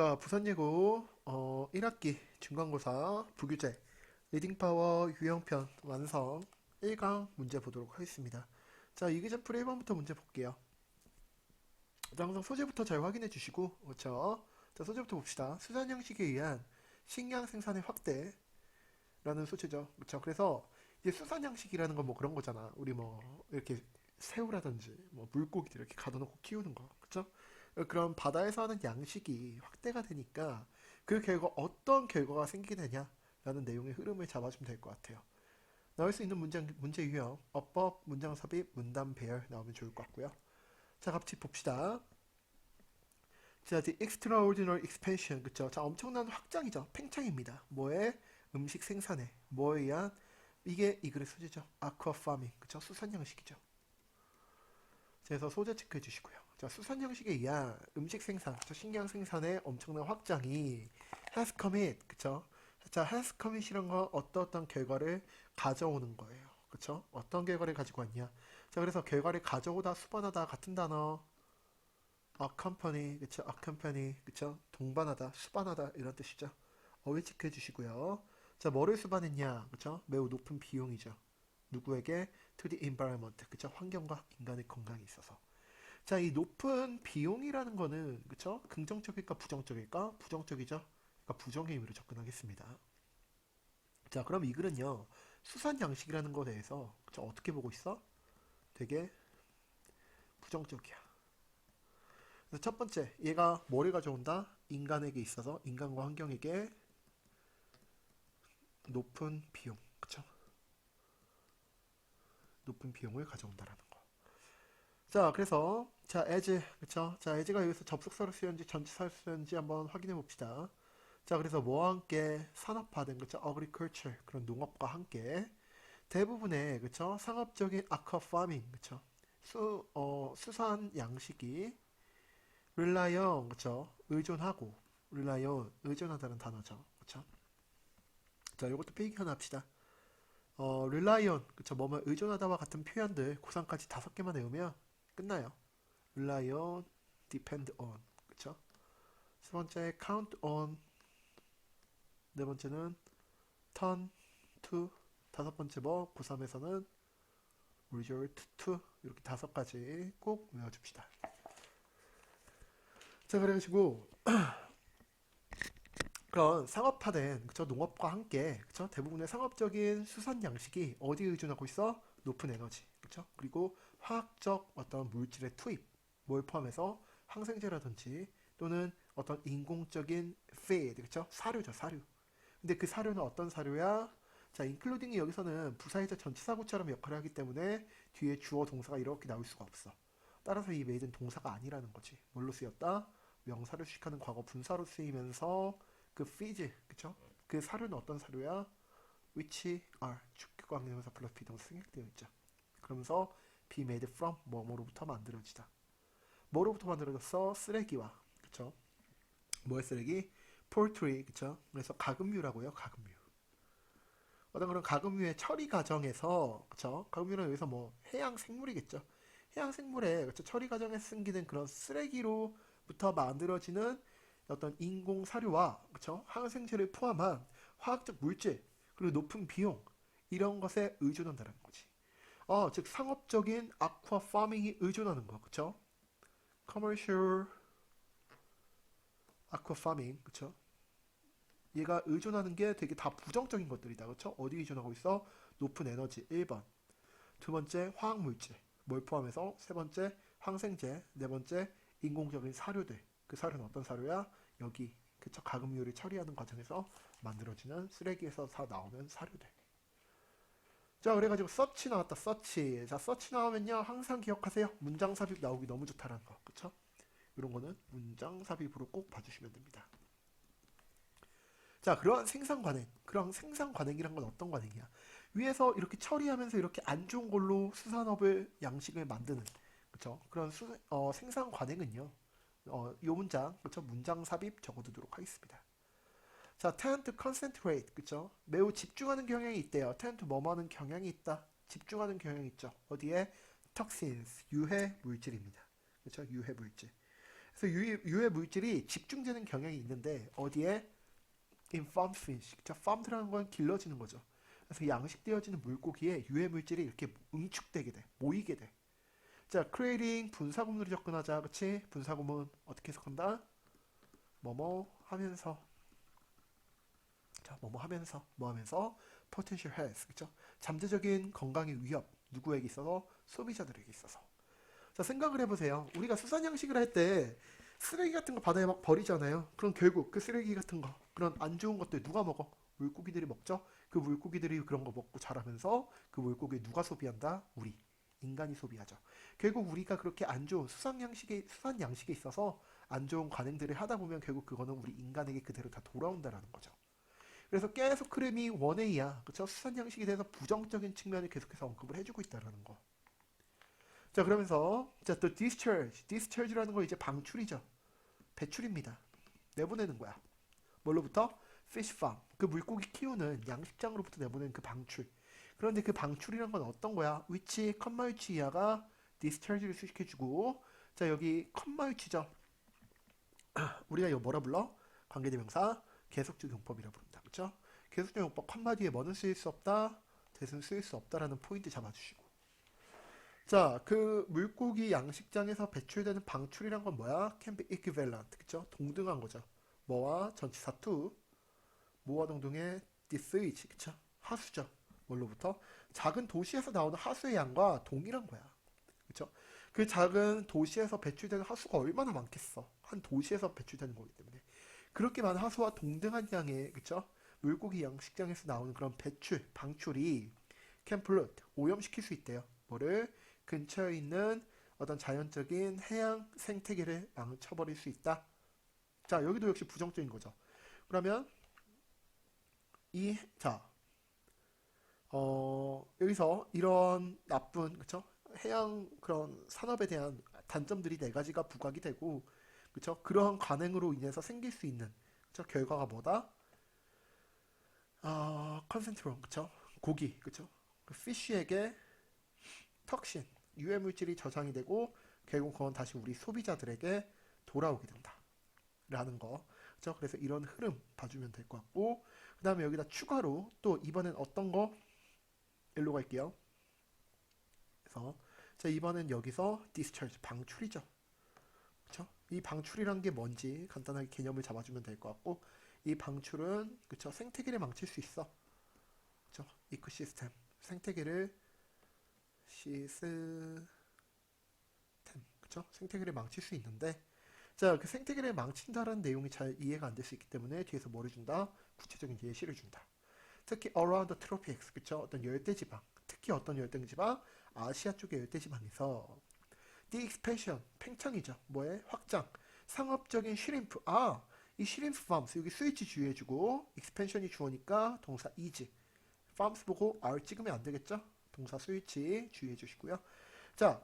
자, 부산예고 어, 1학기 중간고사 부규제 리딩파워 유형편 완성 1강 문제 보도록 하겠습니다. 자, 이기제풀 1번부터 문제 볼게요. 자, 항상 소재부터 잘 확인해 주시고 그렇죠? 자, 소재부터 봅시다. 수산 형식에 의한 식량 생산의 확대라는 소재죠. 그렇죠? 그래서 이제 수산 양식이라는 건 뭐 그런 거잖아. 우리 뭐 이렇게 새우라든지 뭐 물고기들 이렇게 가둬놓고 키우는 거. 그렇죠? 그런 바다에서 하는 양식이 확대가 되니까 그 결과 어떤 결과가 생기게 되냐라는 내용의 흐름을 잡아주면 될 것 같아요. 나올 수 있는 문장, 문제 유형, 어법, 문장 삽입, 문단 배열 나오면 좋을 것 같고요. 자, 같이 봅시다. 자, the extraordinary expansion, 그쵸? 자, 엄청난 확장이죠. 팽창입니다. 뭐에? 음식 생산에. 뭐에 의한? 이게 이 글의 소재죠. aqua farming, 그쵸? 수산 양식이죠. 그래서 소재 체크해 주시고요. 자, 수산 양식에 의한 음식 생산, 저 식량 생산의 엄청난 확장이 has commit, 그쵸? 자, has commit이란 건 어떤 어떤 결과를 가져오는 거예요. 그쵸? 어떤 결과를 가지고 왔냐? 자, 그래서 결과를 가져오다, 수반하다 같은 단어. accompany, 그쵸? accompany, 그쵸? 동반하다, 수반하다 이런 뜻이죠. 어휘 체크해 주시고요. 자, 뭐를 수반했냐? 그쵸? 매우 높은 비용이죠. 누구에게? to the environment, 그쵸? 환경과 인간의 건강에 있어서. 자, 이 높은 비용이라는 거는 그쵸? 긍정적일까 부정적일까? 부정적이죠. 그러니까 부정의 의미로 접근하겠습니다. 자, 그럼 이 글은요. 수산 양식이라는 거에 대해서 그쵸? 어떻게 보고 있어? 되게 부정적이야. 그래서 첫 번째, 얘가 뭐를 가져온다? 인간에게 있어서 인간과 환경에게 높은 비용, 그쵸? 높은 비용을 가져온다라는 거. 자, 그래서 자, as, 그쵸? 자, as가 여기서 접속사로 쓰였는지 전치사로 쓰였는지 한번 확인해 봅시다. 자, 그래서 뭐와 함께 산업화된, 그쵸? agriculture, 그런 농업과 함께 대부분의, 그쵸? 상업적인 aqua farming, 그쵸? 수, 어, 수산 양식이 rely on, 그쵸? 의존하고, rely on, 의존하다는 단어죠. 그쵸? 자, 이것도 필기 하나 합시다. 어, rely on, 그쵸? 뭐뭐 의존하다와 같은 표현들 고상까지 다섯 개만 외우면 끝나요. rely on, depend on, 그쵸? 세 번째, count on. 네 번째는 turn to. 다섯 번째 뭐, 고3에서는 resort to. 이렇게 다섯 가지 꼭 외워줍시다. 자, 그래가지고, 그런 상업화된 그쵸 농업과 함께 그쵸 대부분의 상업적인 수산 양식이 어디에 의존하고 있어 높은 에너지 그쵸 그리고 화학적 어떤 물질의 투입 뭘 포함해서 항생제라든지 또는 어떤 인공적인 feed 그쵸 사료죠 사료 근데 그 사료는 어떤 사료야 자 including이 여기서는 부사이자 전치사구처럼 역할을 하기 때문에 뒤에 주어 동사가 이렇게 나올 수가 없어 따라서 이 made는 동사가 아니라는 거지 뭘로 쓰였다 명사를 수식하는 과거 분사로 쓰이면서 그 feed 그쵸? 그 사료는 어떤 사료야? which are 주격과 명사 플러스 비동사 승격되어 있죠. 그러면서 be made from 뭐 뭐로부터 만들어지다. 뭐로부터 만들어졌어? 쓰레기와 그쵸? 뭐의 쓰레기? poultry 그쵸? 그래서 가금류라고요. 가금류. 어떤 그런 가금류의 처리 과정에서 그쵸? 가금류는 여기서 뭐 해양 생물이겠죠. 해양 생물의 그쵸? 처리 과정에 생기는 그런 쓰레기로부터 만들어지는 어떤 인공 사료와 그쵸? 항생제를 포함한 화학적 물질 그리고 높은 비용 이런 것에 의존한다는 거지. 어, 즉 상업적인 아쿠아 파밍이 의존하는 거, 그쵸? 커머셜 아쿠아 파밍, 그쵸? 얘가 의존하는 게 되게 다 부정적인 것들이다, 그쵸? 어디 의존하고 있어? 높은 에너지 1번. 두 번째 화학 물질, 뭘 포함해서 세 번째 항생제, 네 번째 인공적인 사료들. 그 사료는 어떤 사료야? 여기 그쵸 가금류를 처리하는 과정에서 만들어지는 쓰레기에서 다 나오는 사료들. 자 그래가지고 서치 나왔다 서치. 자 서치 나오면요 항상 기억하세요. 문장 삽입 나오기 너무 좋다라는 거. 그쵸? 이런 거는 문장 삽입으로 꼭 봐주시면 됩니다. 자 그러한 생산 관행, 그런 생산 관행이란 건 어떤 관행이야? 위에서 이렇게 처리하면서 이렇게 안 좋은 걸로 수산업을 양식을 만드는 그쵸? 그런 수, 어, 생산 관행은요. 어, 요 문장, 그쵸? 문장 삽입 적어두도록 하겠습니다. 자, tend to concentrate, 그쵸? 매우 집중하는 경향이 있대요. tend to 뭐뭐 하는 경향이 있다. 집중하는 경향이 있죠. 어디에? toxins, 유해 물질입니다. 그쵸? 유해 물질. 그래서 유해, 유해 물질이 집중되는 경향이 있는데 어디에? in farm fish. 그쵸? farmed라는 건 길러지는 거죠. 그래서 양식되어지는 물고기에 유해 물질이 이렇게 응축되게 돼, 모이게 돼. 자, creating 분사구문으로 접근하자, 그치? 분사구문 어떻게 해석한다? 뭐뭐 하면서. 자, 뭐뭐 하면서, 뭐 하면서 potential health, 그쵸? 잠재적인 건강의 위협 누구에게 있어서 소비자들에게 있어서. 자, 생각을 해보세요. 우리가 수산 양식을 할 때 쓰레기 같은 거 바다에 막 버리잖아요. 그럼 결국 그 쓰레기 같은 거, 그런 안 좋은 것들 누가 먹어? 물고기들이 먹죠. 그 물고기들이 그런 거 먹고 자라면서 그 물고기 누가 소비한다? 우리 인간이 소비하죠. 결국 우리가 그렇게 안 좋은 수산 양식에 수산 양식에 있어서 안 좋은 관행들을 하다 보면 결국 그거는 우리 인간에게 그대로 다 돌아온다라는 거죠. 그래서 계속 크림이 원웨이야. 그렇죠? 수산 양식에 대해서 부정적인 측면을 계속해서 언급을 해주고 있다라는 거. 자 그러면서 자또 discharge, discharge라는 거 이제 방출이죠. 배출입니다. 내보내는 거야. 뭘로부터? fish farm. 그 물고기 키우는 양식장으로부터 내보내는 그 방출. 그런데 그 방출이란 건 어떤 거야? 위치, 컴마 위치 이하가 discharge를 수식해주고 자 여기 컴마 위치죠. 우리가 이거 뭐라 불러? 관계대명사 계속적 용법이라 부른다. 그쵸? 계속적 용법 컴마 뒤에 뭐는 쓰일 수 없다, 대수는 쓰일 수 없다라는 포인트 잡아주시고 자, 그 물고기 양식장에서 배출되는 방출이란 건 뭐야? can be equivalent, 그쵸? 동등한 거죠. 뭐와 전치사 to, 뭐와 동등의 this, 그쵸? 하수죠. 뭘로부터? 작은 도시에서 나오는 하수의 양과 동일한 거야. 그쵸? 그 작은 도시에서 배출되는 하수가 얼마나 많겠어. 한 도시에서 배출되는 거기 때문에. 그렇게 많은 하수와 동등한 양의, 그쵸? 물고기 양식장에서 나오는 그런 배출, 방출이 pollute, 오염시킬 수 있대요. 뭐를? 근처에 있는 어떤 자연적인 해양 생태계를 망쳐버릴 수 있다. 자, 여기도 역시 부정적인 거죠. 그러면 이, 자, 어, 여기서 이런 나쁜, 그쵸? 해양 그런 산업에 대한 단점들이 네 가지가 부각이 되고, 그쵸? 그러한 관행으로 인해서 생길 수 있는, 그쵸? 결과가 뭐다? 아, 컨센트론, 그쵸? 고기, 그쵸? 그 피쉬에게 턱신, 유해 물질이 저장이 되고 결국 그건 다시 우리 소비자들에게 돌아오게 된다. 라는 거. 그죠? 그래서 이런 흐름 봐주면 될 것 같고 그 다음에 여기다 추가로 또 이번엔 어떤 거? 일로 갈게요. 그래서 자 이번엔 여기서 discharge 방출이죠. 이 방출이란 게 뭔지 간단하게 개념을 잡아주면 될 것 같고 이 방출은 그쵸? 생태계를 망칠 수 있어. 그쵸? 이코시스템 생태계를 시스템 그쵸? 생태계를 망칠 수 있는데 자 그 생태계를 망친다는 내용이 잘 이해가 안 될 수 있기 때문에 뒤에서 뭐를 준다? 구체적인 예시를 준다. 특히 around the tropics 그쵸? 어떤 열대지방 특히 어떤 열대지방? 아시아 쪽의 열대지방에서 expansion 팽창이죠. 뭐에? 확장 상업적인 쉬림프 아! 이 쉬림프 farms 여기 스위치 주의해주고 expansion이 주어니까 동사 is farms 보고 R 찍으면 안 되겠죠? 동사 스위치 주의해 주시고요. 자,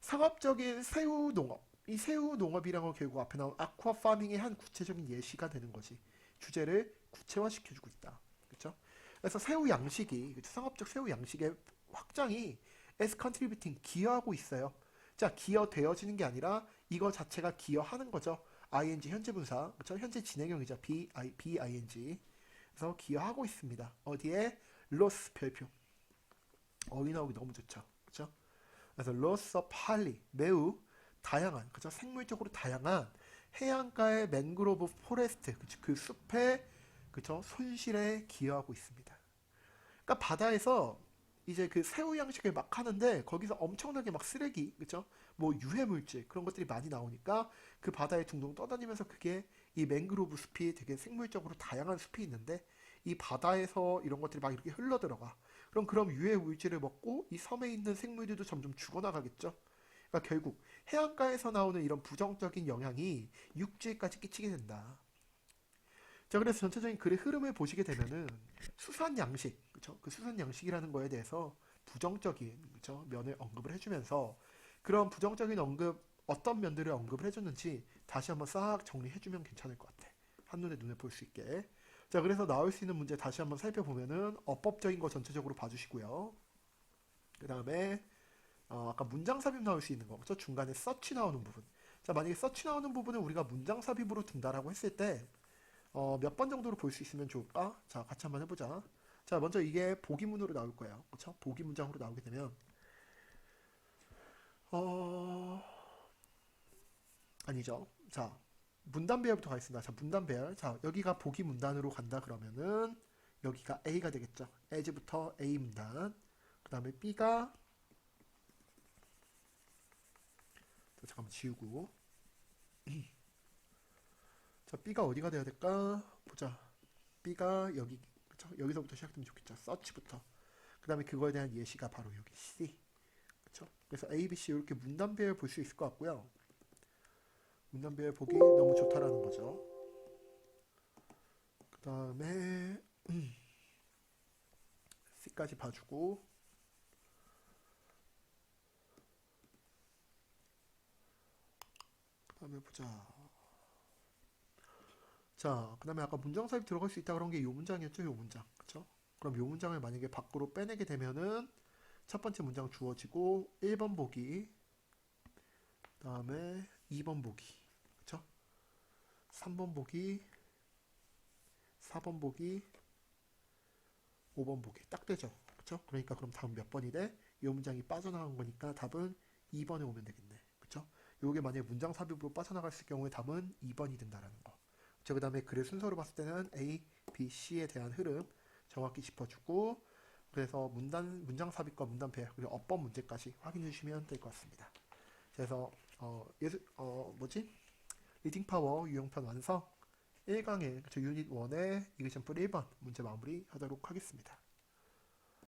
상업적인 새우 농업. 이 새우 농업이란 건 결국 앞에 나온 아쿠아 파밍의 한 구체적인 예시가 되는 거지. 주제를 구체화시켜 주고 있다. 그렇죠? 그래서 새우 양식이? 상업적 새우 양식의 확장이 as contributing 기여하고 있어요. 자, 기여되어지는 게 아니라 이거 자체가 기여하는 거죠. ing 현재 분사. 그렇죠? 현재 진행형이죠. b i b ing. 그래서 기여하고 있습니다. 어디에? 로스 별표. 어휘 나오기 너무 좋죠. 그렇죠? 그래서 of highly 매우 다양한 그죠? 생물적으로 다양한 해안가의 맹그로브 포레스트 그쵸? 그 숲의 그죠? 손실에 기여하고 있습니다. 그러니까 바다에서 이제 그 새우 양식을 막 하는데 거기서 엄청나게 막 쓰레기 그죠? 뭐 유해 물질 그런 것들이 많이 나오니까 그 바다에 둥둥 떠다니면서 그게 이 맹그로브 숲이 되게 생물적으로 다양한 숲이 있는데 이 바다에서 이런 것들이 막 이렇게 흘러 들어가. 그럼 그럼 유해 물질을 먹고 이 섬에 있는 생물들도 점점 죽어나가겠죠. 그러니까 결국 해안가에서 나오는 이런 부정적인 영향이 육지에까지 끼치게 된다. 자, 그래서 전체적인 글의 흐름을 보시게 되면은 수산 양식, 그쵸? 그 수산 양식이라는 거에 대해서 부정적인 그쵸? 면을 언급을 해주면서 그런 부정적인 언급 어떤 면들을 언급을 해줬는지 다시 한번 싹 정리해주면 괜찮을 것 같아. 한눈에 눈에 볼 수 있게. 자, 그래서 나올 수 있는 문제 다시 한번 살펴보면은 어법적인 거 전체적으로 봐주시고요. 그 다음에 어, 아까 문장 삽입 나올 수 있는 거, 그죠? 중간에 서치 나오는 부분. 자, 만약에 서치 나오는 부분을 우리가 문장 삽입으로 둔다라고 했을 때, 어, 몇 번 정도로 볼 수 있으면 좋을까? 자, 같이 한번 해보자. 자, 먼저 이게 보기문으로 나올 거예요. 그쵸? 보기 문장으로 나오게 되면, 어, 아니죠. 자, 문단 배열부터 가겠습니다. 자, 문단 배열. 자, 여기가 보기 문단으로 간다 그러면은, 여기가 A가 되겠죠. as부터 A 문단. 그 다음에 B가, 자, 잠깐만 지우고. 자, B가 어디가 돼야 될까? 보자. B가 여기, 그쵸? 여기서부터 시작되면 좋겠죠. 서치부터. 그 다음에 그거에 대한 예시가 바로 여기 C. 그쵸? 그래서 A, B, C 이렇게 문단 배열 볼수 있을 것 같고요. 문단 배열 보기 너무 좋다라는 거죠. 그 다음에 C까지 봐주고 그 다음에 보자. 자, 그 다음에 아까 문장 삽입 들어갈 수 있다 그런 게요 문장이었죠, 요 문장. 그쵸? 그럼 요 문장을 만약에 밖으로 빼내게 되면은 첫 번째 문장 주어지고 1번 보기, 그 다음에 2번 보기, 그쵸? 3번 보기, 4번 보기, 5번 보기 딱 되죠. 그쵸? 그러니까 그럼 다음 몇 번이 돼? 이 문장이 빠져나간 거니까 답은 2번에 오면 되겠네. 그쵸? 요게 만약에 문장 삽입으로 빠져나갔을 경우에 답은 2번이 된다라는 거. 그 다음에 글의 순서로 봤을 때는 A, B, C에 대한 흐름 정확히 짚어주고 그래서 문단 문장 삽입과 문단 배열 그리고 어법 문제까지 확인해 주시면 될 것 같습니다. 그래서 어 예술 어 뭐지 리딩 파워 유형편 완성 1강의 저 유닛 1의 이그 샘플 1번 문제 마무리 하도록 하겠습니다.